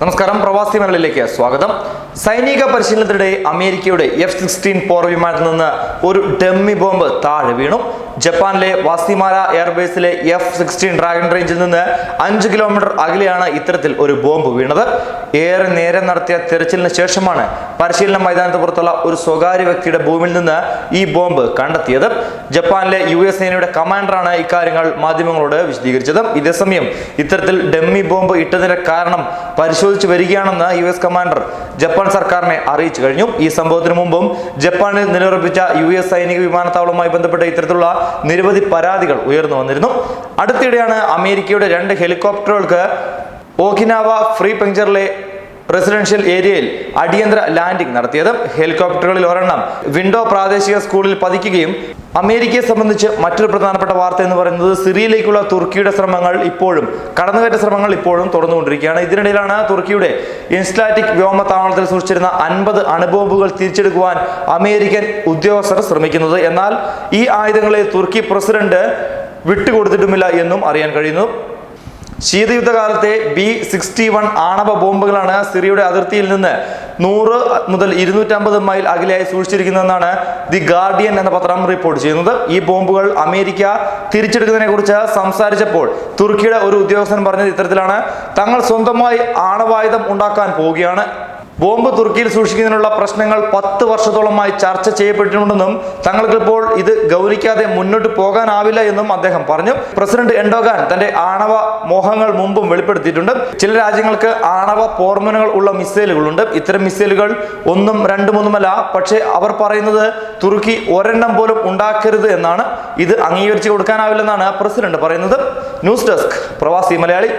നമസ്കാരം. പ്രവാസി മലയിലേക്ക് സ്വാഗതം. സൈനിക പരിശീലനത്തിനിടെ അമേരിക്കയുടെ എഫ് സിക്സ്റ്റീൻ പോർ വിമാനത്തിൽ നിന്ന് ഒരു ഡമ്മി ബോംബ് താഴെ വീണു. ജപ്പാനിലെ വാസിമാര എയർബേസിലെ എഫ് സിക്സ്റ്റീൻ ഡ്രാഗൺ റേഞ്ചിൽ നിന്ന് അഞ്ച് കിലോമീറ്റർ അകലെയാണ് ഇത്തരത്തിൽ ഒരു ബോംബ് വീണത്. ഏറെ നേരം നടത്തിയ തെരച്ചിലിന് ശേഷമാണ് പരിശീലന മൈതാനത്ത് പുറത്തുള്ള ഒരു സ്വകാര്യ വ്യക്തിയുടെ ഭൂമിയിൽ നിന്ന് ഈ ബോംബ് കണ്ടെത്തിയത്. ജപ്പാനിലെ യു എസ് സേനയുടെ കമാൻഡറാണ് ഇക്കാര്യങ്ങൾ മാധ്യമങ്ങളോട് വിശദീകരിച്ചത്. ഇതേസമയം ഇത്തരത്തിൽ ഡമ്മി ബോംബ് ഇട്ടതിന്റെ കാരണം പരിശോധിച്ചു വരികയാണെന്ന് യു എസ് കമാൻഡർ ജപ്പാൻ സർക്കാരിനെ അറിയിച്ചു കഴിഞ്ഞു. ഈ സംഭവത്തിന് മുമ്പും ജപ്പാനിൽ നിലയുറപ്പിച്ച യു എസ് സൈനിക വിമാനത്താവളവുമായി ബന്ധപ്പെട്ട ഇത്തരത്തിലുള്ള നിരവധി പരാതികൾ ഉയർന്നു വന്നിരുന്നു. അടുത്തിടെയാണ് അമേരിക്കയുടെ രണ്ട് ഹെലികോപ്റ്ററുകൾക്ക് ഓഖിനാവ ഫ്രീ പെഞ്ചറിലെ റെസിഡൻഷ്യൽ ഏരിയയിൽ അടിയന്തര ലാൻഡിംഗ് നടത്തിയത് ഹെലികോപ്റ്ററുകളിൽ ഒരെണ്ണം. വിൻഡോ പ്രാദേശിക സ്കൂളിൽ പതിക്കുകയും അമേരിക്കയെ സംബന്ധിച്ച് മറ്റൊരു പ്രധാനപ്പെട്ട വാർത്ത എന്ന് പറയുന്നത് സിറിയയിലേക്കുള്ള തുർക്കിയുടെ ശ്രമങ്ങൾ ഇപ്പോഴും കടന്നുകയറ്റ ശ്രമങ്ങൾ ഇപ്പോഴും തുറന്നുകൊണ്ടിരിക്കുകയാണ് ഇതിനിടയിലാണ് തുർക്കിയുടെ ഇൻസ്റ്റാറ്റിക് വ്യോമ താവളത്തിൽ സൂക്ഷിച്ചിരുന്ന അൻപത് അണുബോംബുകൾ തിരിച്ചെടുക്കുവാൻ അമേരിക്കൻ ഉദ്യോഗസ്ഥർ ശ്രമിക്കുന്നത്. എന്നാൽ ഈ ആയുധങ്ങളെ തുർക്കി പ്രസിഡന്റ് വിട്ടുകൊടുത്തിട്ടുമില്ല എന്നും അറിയാൻ കഴിയുന്നു. ശീതയുദ്ധകാലത്തെ ബി സിക്സ്റ്റി വൺ ആണവ ബോംബുകളാണ് സിറിയയുടെ അതിർത്തിയിൽ നിന്ന് നൂറ് മുതൽ ഇരുന്നൂറ്റമ്പത് മൈൽ അകലെയായി സൂക്ഷിച്ചിരിക്കുന്നതെന്നാണ് ദി ഗാർഡിയൻ എന്ന പത്രം റിപ്പോർട്ട് ചെയ്യുന്നത്. ഈ ബോംബുകൾ അമേരിക്ക തിരിച്ചെടുക്കുന്നതിനെ കുറിച്ച് സംസാരിച്ചപ്പോൾ തുർക്കിയുടെ ഒരു ഉദ്യോഗസ്ഥൻ പറഞ്ഞത് ഇത്തരത്തിലാണ്. തങ്ങൾ സ്വന്തമായി ആണവായുധം ഉണ്ടാക്കാൻ പോവുകയാണ്. ബോംബ് തുർക്കിയിൽ സൂക്ഷിക്കുന്നതിനുള്ള പ്രശ്നങ്ങൾ പത്ത് വർഷത്തോളമായി ചർച്ച ചെയ്യപ്പെട്ടിട്ടുണ്ടെന്നും തങ്ങൾക്കിപ്പോൾ ഇത് ഗൗനിക്കാതെ മുന്നോട്ട് പോകാനാവില്ല എന്നും അദ്ദേഹം പറഞ്ഞു. പ്രസിഡന്റ് എൻഡോഗാൻ തന്റെ ആണവ മോഹങ്ങൾ മുമ്പും വെളിപ്പെടുത്തിയിട്ടുണ്ട്. ചില രാജ്യങ്ങൾക്ക് ആണവ പോർമനുകൾ ഉള്ള മിസൈലുകളുണ്ട്. ഇത്തരം മിസൈലുകൾ ഒന്നും രണ്ടും ഒന്നുമല്ല പക്ഷേ അവർ പറയുന്നത് തുർക്കി ഒരെണ്ണം പോലും ഉണ്ടാക്കരുത് എന്നാണ്. ഇത് അംഗീകരിച്ചു കൊടുക്കാനാവില്ലെന്നാണ് പ്രസിഡന്റ് പറയുന്നത്. News desk Pravasi Malayali.